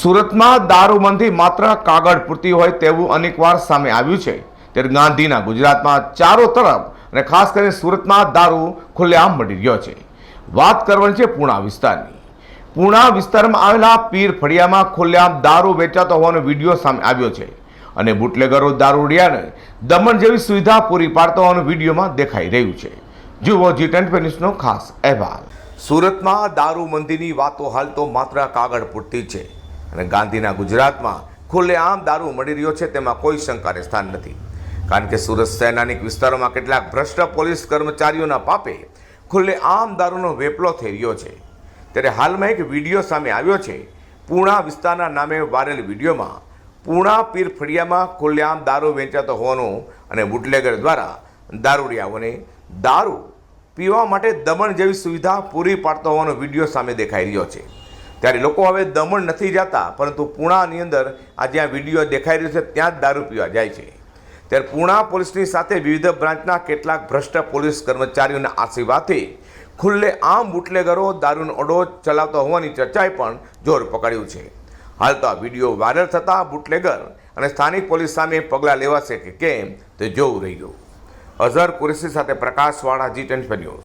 સુરતમાં દારૂબંધી માત્ર કાગળ પૂરતી હોય તેવું અનેકવાર સામે આવ્યું છે. ત્યારે ગાંધીના ગુજરાતમાં ચારો તરફ અને ખાસ કરીને સુરતમાં દારૂ ખુલ્લેઆમ મળી રહ્યો છે. વાત કરવાની છે પૂણા વિસ્તારની. પૂણા વિસ્તારમાં આવેલા પીર ફળિયામાં ખુલ્લેઆમ દારૂ વેચાતો હોવાનો વીડિયો સામે આવ્યો છે અને બુટલેગરો દારૂડિયાને દમણ જેવી સુવિધા પૂરી પાડતો હોવાનું વિડીયોમાં દેખાઈ રહ્યું છે. જુઓ જી ટ્વેન્ટી ન્યૂઝનો ખાસ અહેવાલ. સુરતમાં દારૂબંધીની વાતો હાલ તો માત્ર કાગળ પૂરતી છે. અને ગાંધીના ગુજરાતમાં ખુલ્લેઆમ દારૂ મળી રહ્યો છે, તેમાં કોઈ શંકાને સ્થાન નથી. કારણ કે સુરત સૈનાનિક વિસ્તારોમાં કેટલાક ભ્રષ્ટ પોલીસ કર્મચારીઓના પાપે ખુલ્લેઆમ દારૂનો વેપલો થઈ રહ્યો છે. ત્યારે હાલમાં એક વીડિયો સામે આવ્યો છે. પૂણા વિસ્તારના નામે વાયરલ વિડીયોમાં પૂણા પીરફળિયામાં ખુલ્લેઆમ દારૂ વેચાતો હોવાનું અને બુટલેગર દ્વારા દારૂડિયાઓને દારૂ પીવા માટે દમણ જેવી સુવિધા પૂરી પાડતો હોવાનો વીડિયો સામે દેખાઈ રહ્યો છે. ત્યારે લોકો હવે દમણ નથી જતા, પરંતુ પૂણાની અંદર આ જ્યાં વીડિયો દેખાઈ રહ્યો છે, ત્યાં જ દારૂ પીવા જાય છે. ત્યારે પૂણા પોલીસની સાથે વિવિધ બ્રાન્ચના કેટલાક ભ્રષ્ટ પોલીસ કર્મચારીઓના આશીર્વાદથી ખુલ્લે આમ બુટલેગરો દારૂનો અડો ચલાવતો હોવાની ચર્ચાએ પણ જોર પકડ્યું છે. હાલ તો આ વીડિયો વાયરલ થતાં બુટલેગર અને સ્થાનિક પોલીસ સામે પગલાં લેવાશે કે કેમ તે જોવું રહ્યું. અઝહર કુરેશી સાથે પ્રકાશવાળા જી ટેન ન્યૂઝ.